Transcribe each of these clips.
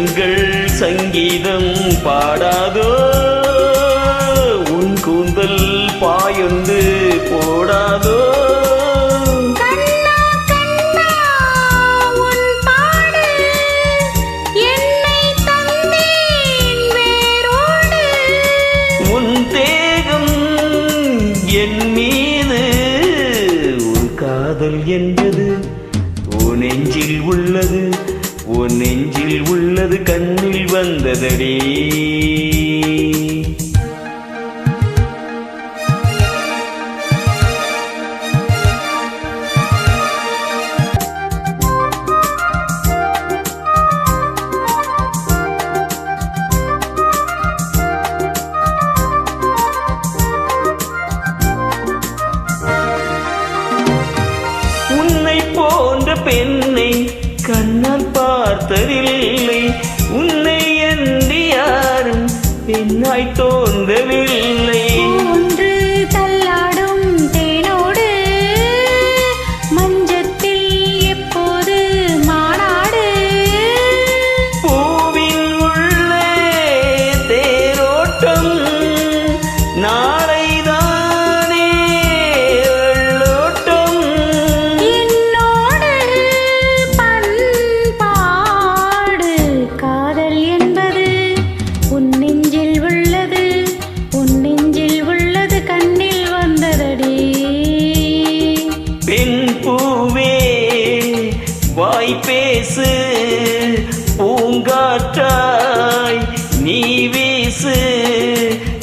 கண்கள் சங்கீதம் பாடாதோ? உன் கூந்தல் பாயொன்று போடாதோ? என் மீது உன் காதல் என்பது உன் நெஞ்சில் உள்ளது. உன் நெஞ்சில் உள்ளது கண்ணில் வந்ததடி. உன்னை போன்ற பெண்ணை கண்ணால் பார்த்ததில்லை. உன்னை என்று யாரும் பெண்ணாய் தோல் பேசு பூங்காற்றாய் நீ வீசு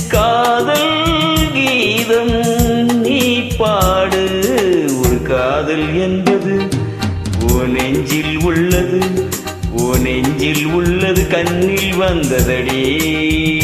காதல் கீதம் நீ பாடு. ஒரு காதல் என்பது ஓ நெஞ்சில் உள்ளது ஓ நெஞ்சில் உள்ளது கண்ணில் வந்ததடி.